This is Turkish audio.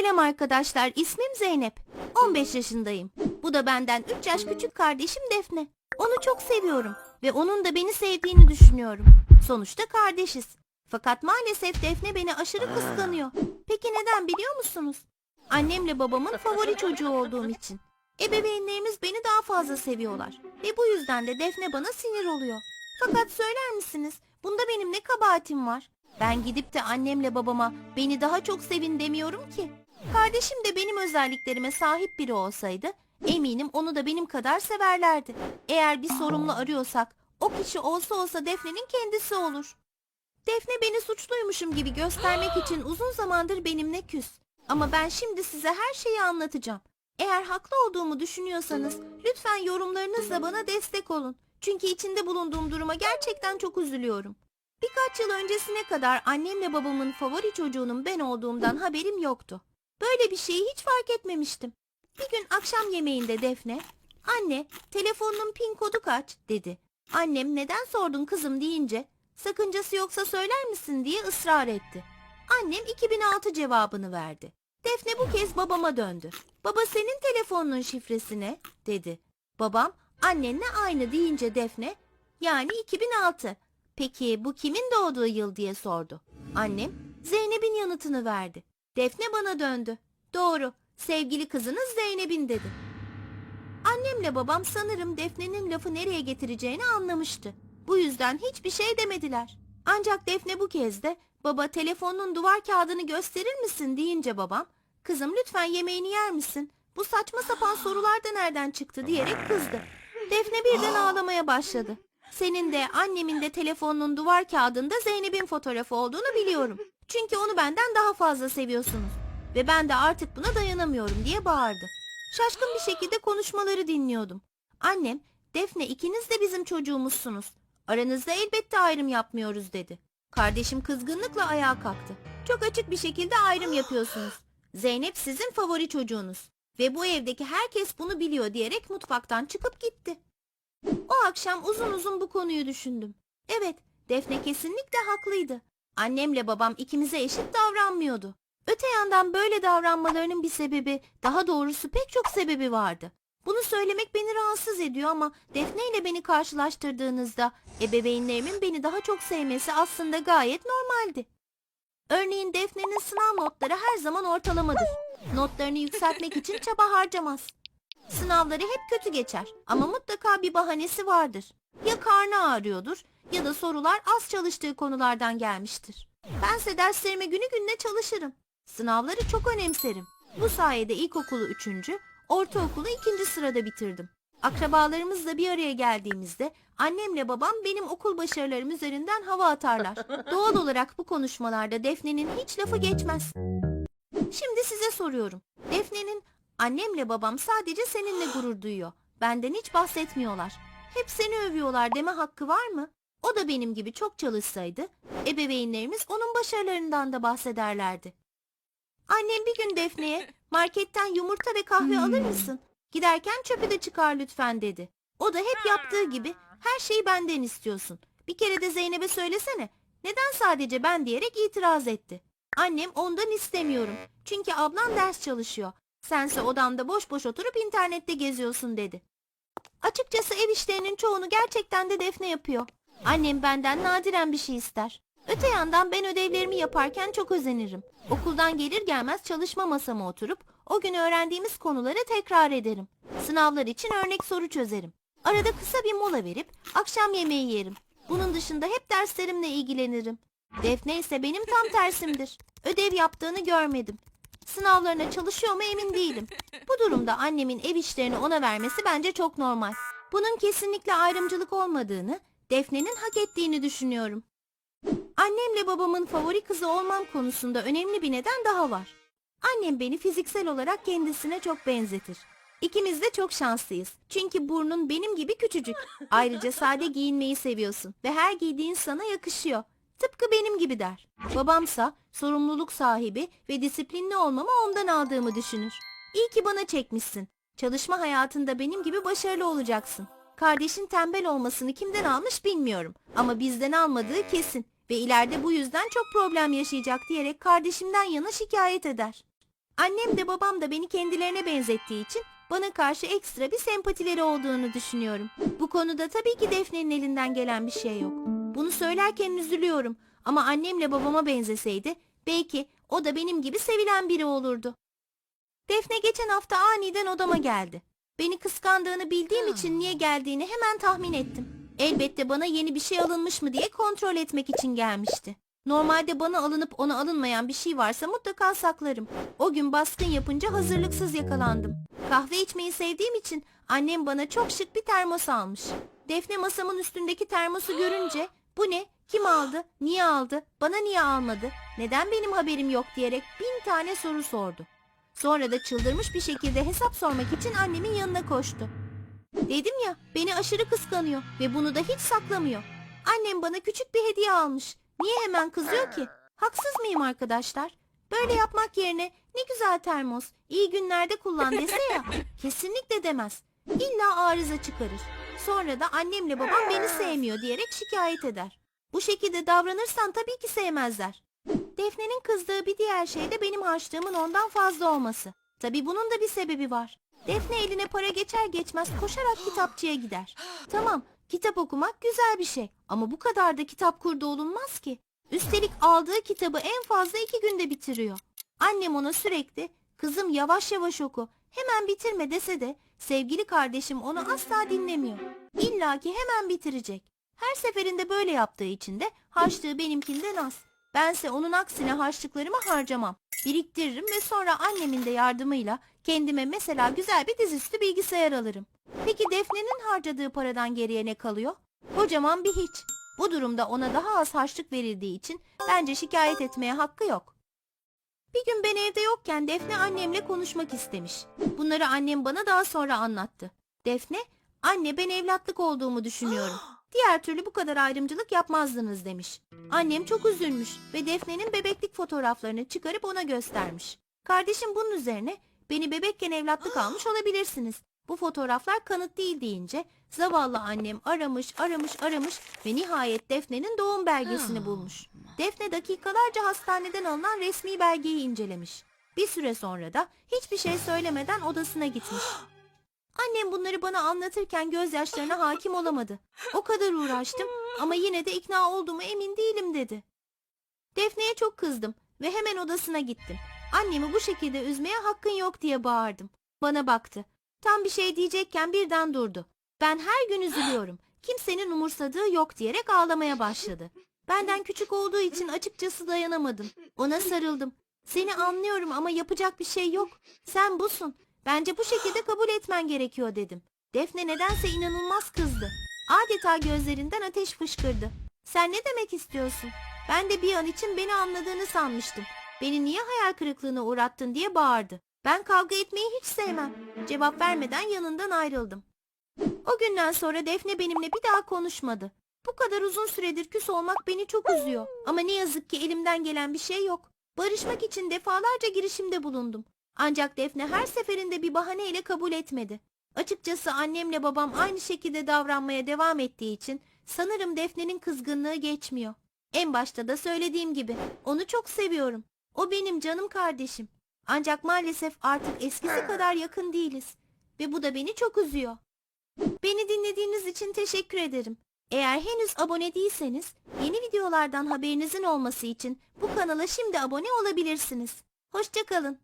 Selam arkadaşlar, ismim Zeynep. 15 yaşındayım. Bu da benden 3 yaş küçük kardeşim Defne. Onu çok seviyorum ve onun da beni sevdiğini düşünüyorum. Sonuçta kardeşiz. Fakat maalesef Defne beni aşırı kıskanıyor. Peki neden biliyor musunuz? Annemle babamın favori çocuğu olduğum için. Ebeveynlerimiz beni daha fazla seviyorlar ve bu yüzden de Defne bana sinir oluyor. Fakat söyler misiniz? Bunda benim ne kabahatim var? Ben gidip de annemle babama beni daha çok sevin demiyorum ki. Kardeşim de benim özelliklerime sahip biri olsaydı eminim onu da benim kadar severlerdi. Eğer bir sorumlu arıyorsak o kişi olsa olsa Defne'nin kendisi olur. Defne beni suçluymuşum gibi göstermek için uzun zamandır benimle küs. Ama ben şimdi size her şeyi anlatacağım. Eğer haklı olduğumu düşünüyorsanız lütfen yorumlarınızla bana destek olun. Çünkü içinde bulunduğum duruma gerçekten çok üzülüyorum. Birkaç yıl öncesine kadar annemle babamın favori çocuğunun ben olduğumdan haberim yoktu. Böyle bir şeyi hiç fark etmemiştim. Bir gün akşam yemeğinde Defne, anne telefonunun pin kodu kaç dedi. Annem neden sordun kızım deyince, sakıncası yoksa söyler misin diye ısrar etti. Annem 2006 cevabını verdi. Defne bu kez babama döndü. Baba senin telefonunun şifresi ne? dedi. Babam annenle aynı deyince Defne yani 2006. Peki bu kimin doğduğu yıl diye sordu. Annem Zeynep'in yanıtını verdi. Defne bana döndü. Doğru sevgili kızınız Zeynep'in dedi. Annemle babam sanırım Defne'nin lafı nereye getireceğini anlamıştı. Bu yüzden hiçbir şey demediler. Ancak Defne bu kez de baba telefonun duvar kağıdını gösterir misin deyince babam kızım lütfen yemeğini yer misin? Bu saçma sapan sorular da nereden çıktı diyerek kızdı. Defne birden ağlamaya başladı. Senin de annemin de telefonunun duvar kağıdında Zeynep'in fotoğrafı olduğunu biliyorum. Çünkü onu benden daha fazla seviyorsunuz. Ve ben de artık buna dayanamıyorum diye bağırdı. Şaşkın bir şekilde konuşmaları dinliyordum. Annem, Defne ikiniz de bizim çocuğumuzsunuz. Aranızda elbette ayrım yapmıyoruz dedi. Kardeşim kızgınlıkla ayağa kalktı. Çok açık bir şekilde ayrım yapıyorsunuz. Zeynep sizin favori çocuğunuz. Ve bu evdeki herkes bunu biliyor diyerek mutfaktan çıkıp gitti. O akşam uzun uzun bu konuyu düşündüm. Evet, Defne kesinlikle haklıydı. Annemle babam ikimize eşit davranmıyordu. Öte yandan böyle davranmalarının bir sebebi, daha doğrusu pek çok sebebi vardı. Bunu söylemek beni rahatsız ediyor ama Defne ile beni karşılaştırdığınızda ebeveynlerimin beni daha çok sevmesi aslında gayet normaldi. Örneğin Defne'nin sınav notları her zaman ortalamadır. Notlarını yükseltmek için çaba harcamaz. Sınavları hep kötü geçer ama mutlaka bir bahanesi vardır. Ya karnı ağrıyordur ya da sorular az çalıştığı konulardan gelmiştir. Bense derslerime günü gününe çalışırım. Sınavları çok önemserim. Bu sayede ilkokulu üçüncü, ortaokulu ikinci sırada bitirdim. Akrabalarımızla bir araya geldiğimizde annemle babam benim okul başarılarım üzerinden hava atarlar. Doğal olarak bu konuşmalarda Defne'nin hiç lafı geçmez. Şimdi size soruyorum. Defne'nin annemle babam sadece seninle gurur duyuyor. Benden hiç bahsetmiyorlar. Hep seni övüyorlar deme hakkı var mı? O da benim gibi çok çalışsaydı ebeveynlerimiz onun başarılarından da bahsederlerdi. Annem bir gün Defne'ye marketten yumurta ve kahve alır mısın? Giderken çöpü de çıkar lütfen dedi. O da hep yaptığı gibi her şeyi benden istiyorsun. Bir kere de Zeynep'e söylesene. Neden sadece ben diyerek itiraz etti. Annem ondan istemiyorum. Çünkü ablam ders çalışıyor. Sense odamda boş boş oturup internette geziyorsun dedi. Açıkçası ev işlerinin çoğunu gerçekten de Defne yapıyor. Annem benden nadiren bir şey ister. Öte yandan ben ödevlerimi yaparken çok özenirim. Okuldan gelir gelmez çalışma masama oturup o gün öğrendiğimiz konuları tekrar ederim. Sınavlar için örnek soru çözerim. Arada kısa bir mola verip akşam yemeği yerim. Bunun dışında hep derslerimle ilgilenirim. Defne ise benim tam tersimdir. Ödev yaptığını görmedim. Sınavlarına çalışıyor mu emin değilim. Bu durumda annemin ev işlerini ona vermesi bence çok normal. Bunun kesinlikle ayrımcılık olmadığını, Defne'nin hak ettiğini düşünüyorum. Annemle babamın favori kızı olmam konusunda önemli bir neden daha var. Annem beni fiziksel olarak kendisine çok benzetir. İkimiz de çok şanslıyız. Çünkü burnun benim gibi küçücük. Ayrıca sade giyinmeyi seviyorsun ve her giydiğin sana yakışıyor. Tıpkı benim gibi der. Babamsa sorumluluk sahibi ve disiplinli olmamı ondan aldığımı düşünür. İyi ki bana çekmişsin. Çalışma hayatında benim gibi başarılı olacaksın. Kardeşin tembel olmasını kimden almış bilmiyorum. Ama bizden almadığı kesin. Ve ileride bu yüzden çok problem yaşayacak diyerek kardeşimden yana şikayet eder. Annem de babam da beni kendilerine benzettiği için bana karşı ekstra bir sempatileri olduğunu düşünüyorum. Bu konuda tabii ki Defne'nin elinden gelen bir şey yok. Bunu söylerken üzülüyorum ama annemle babama benzeseydi belki o da benim gibi sevilen biri olurdu. Defne geçen hafta aniden odama geldi. Beni kıskandığını bildiğim için niye geldiğini hemen tahmin ettim. Elbette bana yeni bir şey alınmış mı diye kontrol etmek için gelmişti. Normalde bana alınıp ona alınmayan bir şey varsa mutlaka saklarım. O gün baskın yapınca hazırlıksız yakalandım. Kahve içmeyi sevdiğim için annem bana çok şık bir termos almış. Defne masamın üstündeki termosu görünce bu ne, kim aldı, niye aldı, bana niye almadı, neden benim haberim yok diyerek bin tane soru sordu. Sonra da çıldırmış bir şekilde hesap sormak için annemin yanına koştu. Dedim ya beni aşırı kıskanıyor ve bunu da hiç saklamıyor. Annem bana küçük bir hediye almış. Niye hemen kızıyor ki? Haksız mıyım arkadaşlar? Böyle yapmak yerine ne güzel termos, iyi günlerde kullan dese ya. Kesinlikle demez. İlla arıza çıkarır. Sonra da annemle babam beni sevmiyor diyerek şikayet eder. Bu şekilde davranırsan tabii ki sevmezler. Defne'nin kızdığı bir diğer şey de benim harçlığımın ondan fazla olması. Tabii bunun da bir sebebi var. Defne eline para geçer geçmez koşarak kitapçıya gider. Tamam, kitap okumak güzel bir şey ama bu kadar da kitap kurdu olunmaz ki. Üstelik aldığı kitabı en fazla iki günde bitiriyor. Annem ona sürekli kızım yavaş yavaş oku hemen bitirme dese de sevgili kardeşim onu asla dinlemiyor. İlla ki hemen bitirecek. Her seferinde böyle yaptığı için de harçlığı benimkinden az. Bense onun aksine harçlıklarımı harcamam. Biriktiririm ve sonra annemin de yardımıyla kendime mesela güzel bir dizüstü bilgisayar alırım. Peki Defne'nin harcadığı paradan geriye ne kalıyor? Kocaman bir hiç. Bu durumda ona daha az harçlık verildiği için bence şikayet etmeye hakkı yok. Bir gün ben evde yokken Defne annemle konuşmak istemiş. Bunları annem bana daha sonra anlattı. Defne, anne ben evlatlık olduğumu düşünüyorum. Diğer türlü bu kadar ayrımcılık yapmazdınız demiş. Annem çok üzülmüş ve Defne'nin bebeklik fotoğraflarını çıkarıp ona göstermiş. Kardeşim bunun üzerine beni bebekken evlatlık almış olabilirsiniz. Bu fotoğraflar kanıt değil deyince zavallı annem aramış aramış aramış ve nihayet Defne'nin doğum belgesini bulmuş. Defne dakikalarca hastaneden alınan resmi belgeyi incelemiş. Bir süre sonra da hiçbir şey söylemeden odasına gitmiş. Annem bunları bana anlatırken gözyaşlarına hakim olamadı. O kadar uğraştım ama yine de ikna olduğuma emin değilim dedi. Defne'ye çok kızdım ve hemen odasına gittim. Annemi bu şekilde üzmeye hakkın yok diye bağırdım. Bana baktı. Tam bir şey diyecekken birden durdu. Ben her gün üzülüyorum. Kimsenin umursadığı yok diyerek ağlamaya başladı. Benden küçük olduğu için açıkçası dayanamadım. Ona sarıldım. Seni anlıyorum ama yapacak bir şey yok. Sen busun. Bence bu şekilde kabul etmen gerekiyor dedim. Defne nedense inanılmaz kızdı. Adeta gözlerinden ateş fışkırdı. Sen ne demek istiyorsun? Ben de bir an için beni anladığını sanmıştım. Beni niye hayal kırıklığına uğrattın diye bağırdı. Ben kavga etmeyi hiç sevmem. Cevap vermeden yanından ayrıldım. O günden sonra Defne benimle bir daha konuşmadı. Bu kadar uzun süredir küs olmak beni çok üzüyor. Ama ne yazık ki elimden gelen bir şey yok. Barışmak için defalarca girişimde bulundum. Ancak Defne her seferinde bir bahaneyle kabul etmedi. Açıkçası annemle babam aynı şekilde davranmaya devam ettiği için sanırım Defne'nin kızgınlığı geçmiyor. En başta da söylediğim gibi onu çok seviyorum. O benim canım kardeşim. Ancak maalesef artık eskisi kadar yakın değiliz. Ve bu da beni çok üzüyor. Beni dinlediğiniz için teşekkür ederim. Eğer henüz abone değilseniz yeni videolardan haberinizin olması için bu kanala şimdi abone olabilirsiniz. Hoşçakalın.